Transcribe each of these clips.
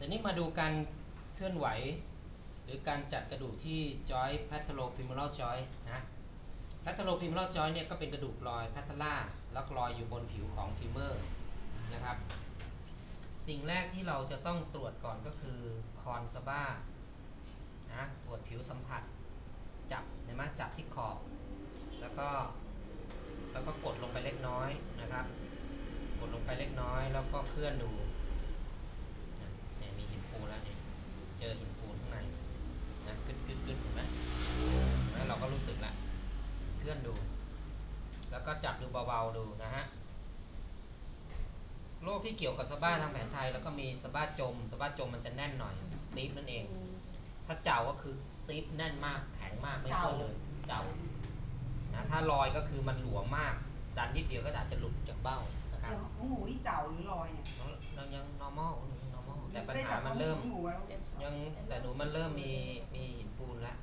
แต่นี้มาดูการเคลื่อนไหว หรือการจัดกระดูกที่ joint patellofemoral joint นะ patellofemoral joint เนี่ยก็เป็นกระดูกลอย patella แล้วลอยอยู่บนผิวของฟีเมอร์นะครับ สิ่งแรกที่เราจะต้องตรวจก่อนก็คือคอนซาบ้านะตรวจผิวสัมผัส จับเห็นไหมจับที่ขอบ แล้วก็แล้วก็กดลงไปเล็กน้อยนะครับ กดลงไปเล็กน้อย แล้วก็เคลื่อนดูนะเนี่ยมีหินปูนแล้วเนี่ย เจอหินปูนข้างในนะกึดกึดกึดเห็นไหมแล้วเราก็รู้สึกละเคลื่อนดู แล้วก็จับดูเบาๆดูนะฮะโรคที่เกี่ยวกับสะบ้าทางแผนไทย แล้วก็มีสะบ้าจมสะบ้าจมมันจะแน่นหน่อยสตีฟนั่นเอง ถ้าเจ้าก็คือสตีฟแน่นมากแข็งมากไม่เข้าเลยเจ้านะถ้าลอยก็คือมันหลวมมากดันนิดเดียวก็อาจจะหลุดจากเบ้านะครับของหมูที่เจ่าหรือลอยเนี่ยยังยัง normal ยัง normal แต่ปัญได้หาจับมันเริ่มของหมูไว้ ยังแต่หนูมันเริ่มมีมีหินปูนแล้ว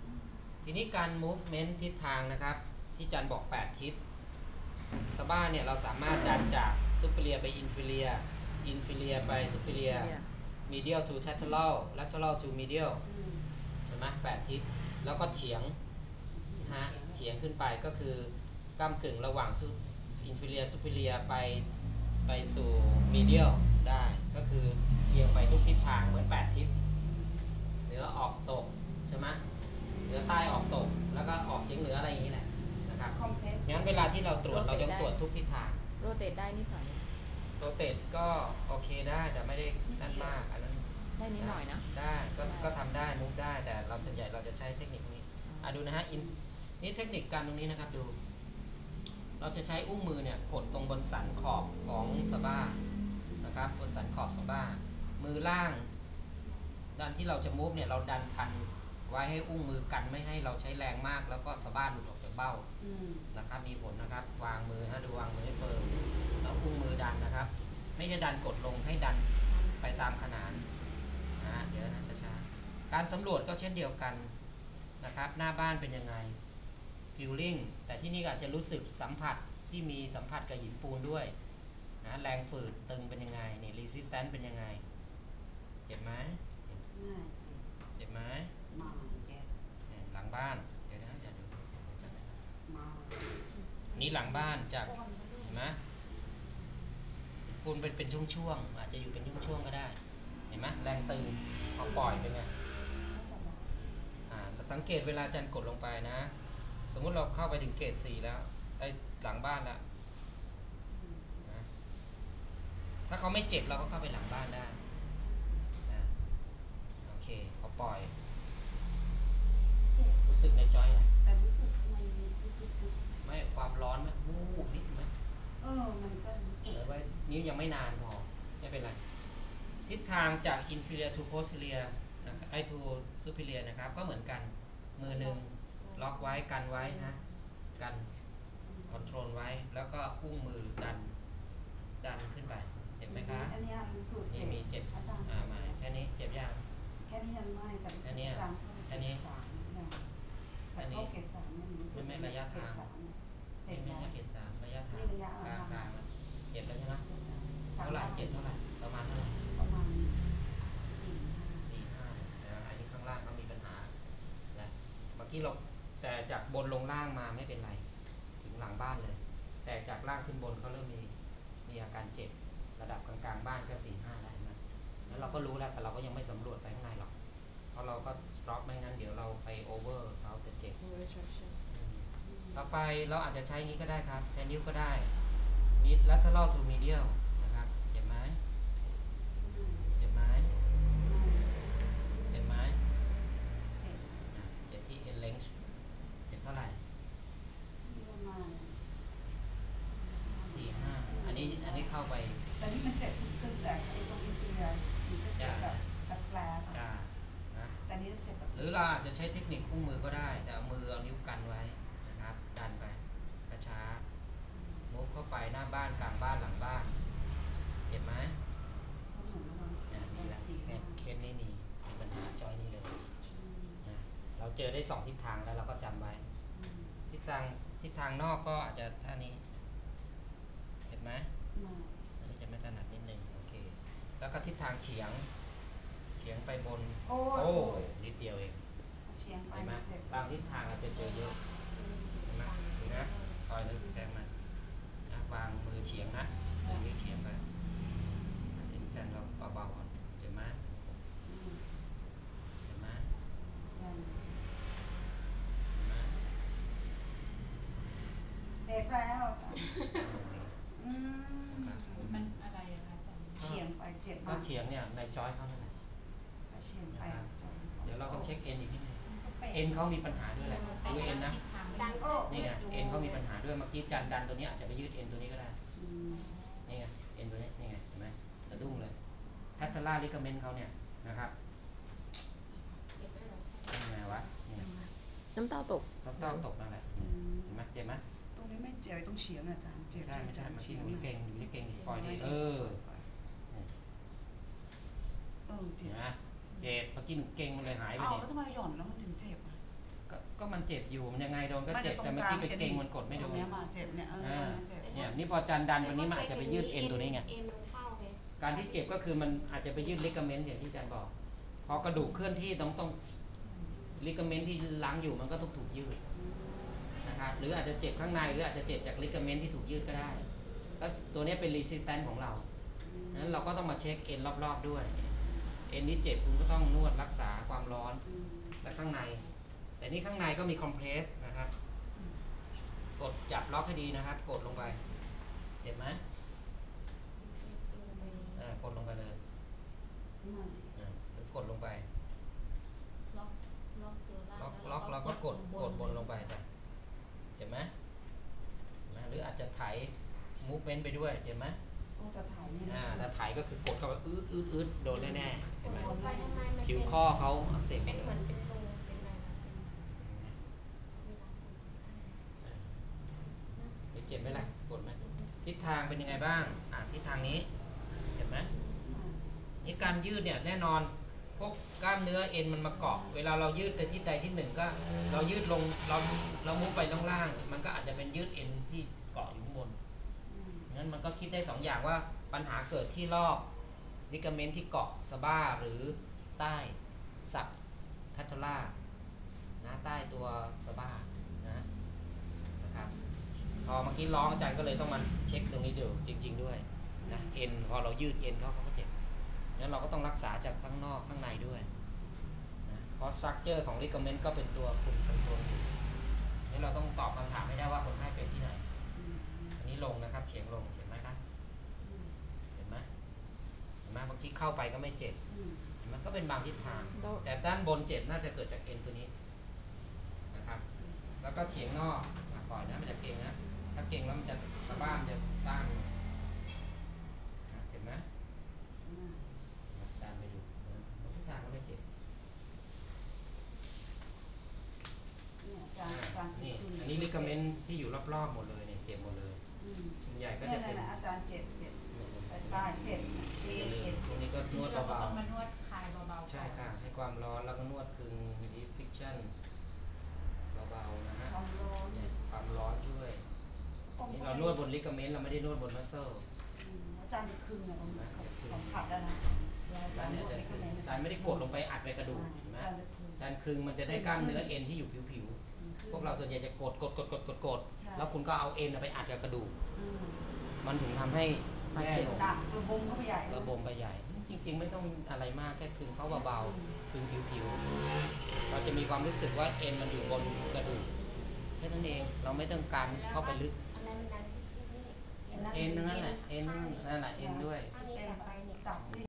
ทีนี้การ movement ทิศทางนะครับ ที่จันบอก 8 ทิศสบ้าเนี่ยเราสามารถดันจาก superior ไป inferior inferior ไป superior medial to lateral lateral to medial อืมเดียลเห็นไหมแปดทิศแล้วก็เฉียงนะฮะเฉียงขึ้นไปก็คือกำกึ่งระหว่างอินฟิเลียซูเปอร์เรียไปไปสู่มีเดียลได้ ก็คือเอียงไปทุกทิศทางเหมือน 8 ทิศ นือออกตกใช่ไหมเหนือใต้ออกตกแล้วก็ออกเฉียงเหนืออะไรอย่างนี้แหละนะครับคอมเพลสงั้นเวลาที่เราตรวจเราต้องตรวจทุกทิศทางโรเตทได้นี่สอยโรเตทก็โอเคได้แต่ไม่ได้นั่นมากอันนั้นได้นิดหน่อยนะได้ก็ก็ทำได้มุกได้แต่เราส่วนใหญ่เราจะใช้เทคนิคนี้อะดูนะฮะ in- นี่เทคนิคการตรงนี้นะครับดู เราจะใช้อุ้งมือเนี่ยกดตรงบนสันขอบของสะบ้านะครับบนสันขอบสะบ้ามือล่างด้าน ที่เราจะมูฟเนี่ยเราดันกันไว้ให้อุ้งมือกันไม่ให้เราใช้แรงมาก แล้วก็สะบ้าหลุดออกจากเบ้านะครับ มีผลนะครับ วางมือฮะดูวางมือให้เฟิร์มแล้วอุ้งมือดันนะครับ ไม่ได้ดันกดลงให้ดันไปตามขนานนะเดี๋ยวนะช้าๆการสำรวจก็เช่นเดียวกันนะครับ หน้าบ้านเป็นยังไงฟิลลิ่งแต่ที่นี่อาจจะรู้สึกสัมผัสที่มีสัมผัสกับหินปูนด้วยนะแรงฝืดตึงเป็นยังไงนี่ resistance เป็นยังไงเจ็บไหม เจ็บไหมมาหลังบ้านเดี๋ยวนะเดี๋ยวดูจับให้มานี่หลังบ้านจากเห็นไหมปูนเป็นเป็นช่วงๆอาจจะอยู่เป็นช่วงๆก็ได้ เห็นไหมแรงตึงพอปล่อยเป็นไงอ่าสังเกตเวลาอาจันกดลงไปนะ สมมุติเราเข้าไปถึงเกรดสี่แล้วไอ้หลังบ้านแล้วนะถ้าเขาไม่เจ็บเราก็เข้าไปหลังบ้านได้ ปล่อย รู้สึกในจอยอะไรแต่รู้สึกมันมีคึกๆไม่ความร้อนไหมวูบนิดไหมๆเออมันก็รู้สึหกรือว่านิ้วยังไม่นานพอไม่เป็นไร ทิศทางจาก inferior to posterior นะครับไอ to superior นะครับ ก็เหมือนกัน มือหนึ่งล็อกไว้กันไว้นะกันคอนโทรลไว้แล้วก็อุ้งมือดัน ดันขึ้นไป เห็นไหมคะอันเนี้ยรู้สึกนี่เจ็บ เมื่อกี้เราแต่จากบนลงล่างมาไม่เป็นไร ถึงหลังบ้านเลย แต่จากล่างขึ้นบนเขาเริ่มมีมีอาการเจ็บระดับกลางๆบ้านก็สี่ห้าได้นะแล้วเราก็รู้แล้วแต่เราก็ยังไม่สำรวจไปข้างในหรอกเพราะเราก็สต็อกไม่งั้นเดี๋ยวเราไปโอเวอร์เราจะเจ็บต่อไปเราอาจจะใช้งี้ก็ได้ครับใช้นิ้วก็ได้มิด lateral to medial นะครับเจ็บไหมเจ็บไหมเจ็บไหม เจ็บ อะเจ็บที่ end length เจ็บเท่าไหร่ ประมาณ สี่ห้าอันนี้อันนี้ เข้าไป แต่นี่มันเจ็บทุกตึกแต่ไอ้ตรงอินฟิเลียมันจะเจ็บแบบแปลกๆจ้าอะนะแต่นี่จะเจ็บแบบหรือเราอาจจะใช้เทคนิคอุ้งมือก็ได้ แต่เอามือเอานิ้วกันไว้นะครับ ดันไปช้าๆมุฟเข้าไปหน้าบ้านกลางบ้านหลังบ้านเจ็บไหมเขาเหมือนกำลังอะดีละสี่เคห้าสเคสนี้มีมีปัญหาจอยนี้เลยนะเราเจอได้สองทิศทางแล้วเราก็จำไว้ทิศทางทิศทางนอกก็อาจจะท่านี้ เห็นไหม มา อันนี้จะไม่ถนัดนิดนึงโอเค แล้วก็ทิศทางเฉียงฉียงไปบน โอ้โอ้ยนิดเดียวเองเฉียงไปเห็นไหมเจ็บบางทิศทางเราจะเจอเยอะเห็นไหมดูนะคอยนึกแกมันนะวางมือเฉียงนะมือนี้เฉียงไปเห็นจันเราเบาๆก่อนเห็นไหมอืมเห็นไหมนั่นเห็นไหมเจ็บแล้วอืม มันอะไรอะคะอาจารย์ เฉียงไปเจ็บก็มากเฉียงเนี่ยในจอยเขานั่นแหละเฉียงไปจอยเดี๋ยวเราต้องเช็คเอ็นอีกนิดนึงก็แปลกเอ็นเขามีปัญหาด้วยแหละแต่ดูเอ็นนะทิศทางดัไม่งได้นี่ไงเอ็นเขามีปัญหาด้วยเมื่อกี้จันดันตัวนี้อาจจะไปยืดเอ็นตัวนี้ก็ได้อืมนี่ไงเอ็นตัวนี้นี่ไงเห็นไหมสะดุ้งเลยแพทเทล่าลิกาเมนเขาเนี่ยนะครับเป็นไงวะนี่น้ำตาตกต้องเต้าตกนั่นแหละอืมเห็นไหมเจ็บไหมตรงนี้ไม่เจ็บตรงเฉียงอาจารย์เจ็บใช่ไม่ใช่อาจารย์เมื่อกี้เฉียงอยู่นี่เก่งอยู่นี่เก่งปล่อยดิเออเออเจ็เห็บนไหมเจ็บเมื่อกี้หนูเก่งมันเลยหายไปอ้าวดิแล้วทำไมหย่อนแล้วมันถึงเจ็บอะก็ก็มันเจ็บอยู่มันยังไงโดนก็ไม่เจ็บตรแต่งเมื่อกลากี้งไปจะเก่งมันกดไม่ตโดรงนเนี้ยมาเจ็บเนี่ยเออตรงเนี้ยเจ็บเนี่ยนี่พอจันดันตัวนี้มันอาจจะไปยืดเอ็นตัวนี้ไงเอ็นมันเข้าไงการที่เจ็บก็คือมันอาจจะไปยืดลิกาเมนต์อย่างที่อาจารย์บอก พอกระดูกเคลื่อนที่ต้องต้องลิกาเมนต์ที่ล้างอยู่มันก็ต้องถูกยืดนะครับหรืออาจจะเจ็บข้างในหรืออาจจะเจ็บจากลิกาเมนต์ที่ถูกยืดก็ได้แล้วตัวเนี้ยเป็นรีสิสแตนของเรานั้นเราก็ต้องมาเช็คเอ็นรอบๆด้วย เอ็นที่เจ็บคุณก็ต้องนวดรักษาความร้อนอืมและข้างใน แต่นี่ข้างในก็มีคอมเพรสนะครับ กดจับล็อกให้ดีนะครับ กดลงไป เจ็บไหมอ่ากดลงไปเลยนั่นอ่าหรือกดลงไปล็อกล็อกตัวล่างล็อกล็อกแล้วก็กดกดบนลงไปจ้ะเห็นไหมเห็นไหมหรืออาจจะไถมูฟเมนต์ไปด้วยเห็นไหม โอ้จะถ่ายนี่อ่านะถ้าไถก็คือกดเข้าไปอืดอืดอืดโดนแน่ๆเห็นไหมลงไปทำไมมันผิวเป็นข้อเขาอักเสบเป็นเลเหมือนยเป็นรูเป็นอะไรนะเป็นไปเจ็บไหมล่ะกดไหมทิศทางเป็นยังไงบ้างอ่าทิศทางนี้เห็นไหมนี่การยืดเนี่ยแน่นอนพวกกล้ามเนื้อเอ็นมันมาเกาะ เวลาเรายืดแต่ที่ใดที่หนึ่งก็ เรายืดลงเราเรามุกไปข้างล่างมันก็อาจจะเป็นยืดเอ็นที่เกาะอยู่ข้างบน อื มันก็คิดได้สองอย่างว่าปัญหาเกิดที่รอบลิกาเมนที่เกาะสะบ้าหรือใต้สับแพทเทล่านะใต้ตัวสะบ้านะนะครับพอเมื่อกี้ร้องอาจารย์ก็เลยต้องมาเช็คตรงนี้ดูจริง ๆ ด้วยนะเอ็นพอเรายืดเอ็นเขาเขาก็เจ็บงั้นเราก็ต้องรักษาจากข้างนอกข้างในด้วยนะเพราะสตรัคเจอร์ของลิกาเมนก็เป็นตัวคุมคอนโทรลอยู่นี่เราต้องตอบคำถามให้ได้ว่าคนไข้เป็นที่ไหน นนี้ลงนะครับ เฉียงลงเห็นไหมครับอืมเห็นไหมเห็นไหมบางทีเข้าไปก็ไม่เจ็บอืมเห็นไหมันก็เป็นบางทิศทางแล้วแต่ด้านบนเจ็บน่าจะเกิดจากเอ็นตัวนี้นะครับ แล้วก็เฉียงนอกอะปล่อยนะมันจะเก่งนะถ้าเก่งแล้วมันจะสะบ้านจะต้านอะเห็นไหมอืมต้านไปดูนะบางทิศทางก็ไม่เจ็บเนี่ยอาจารย์อาจารย์นี่คืออันนี้ลิกาเมนต์ที่อยู่รอบๆหมดเลยเนี่ยเจ็บหมดเลยอืมส่วน ใหญ่ก็เนี่จะยเป็นนะอาจารย์เจ็บเจ็บเนี่ยแต่ตาเจ็บเจ็บเจ็บตรงนี้ก็นนี่วดเราก็เบาต้องๆมานวดคลายเบาๆใช่ค่ะ ให้ความร้อนแล้วก็นวดคึงดีฟิกชั่นเบาๆนะฮะความร้อนเนี่ยความร้อนช่วยนี่เรานวดบนลิกาเมนต์เราไม่ได้นวดบนมัสเซลอืมอาจารย์จะคึงอะผมผมผัดแล้วนะเวลาอาอาจาจารรย์ย์นเนี่ยวดจะนี่ก็เลยอาจารย์ไม่ได้กดลงไปอัดไปกระดูกเห็นไหมอาจารย์จะคึงอาจารย์คึงมันจะได้กล้ามเนื้อเอ็นที่อยู่ผิวๆ พวกเราส่วนใหญ่จะกดกดกดกดกดกดใช่แล้วคุณก็เอาเอ็นไปอัดกับกระดูกอืมมันถึงทำให้แย่ลงดักระบมเข้าไปใหญ่ระบมไปใหญ่ จริง ๆ ไม่ต้องอะไรมากแค่คึงเขาเบาๆคึงผิวๆเราจะมีความรู้สึกว่าเอ็นมันอยู่บนกระดูกแค่นั้นเองเราไม่ต้องการเข้าไปลึกอะไรมันดังที่นี่เอ็นทั้งนั้นแหละเอ็นนั่นแหละเอ็นด้วยอ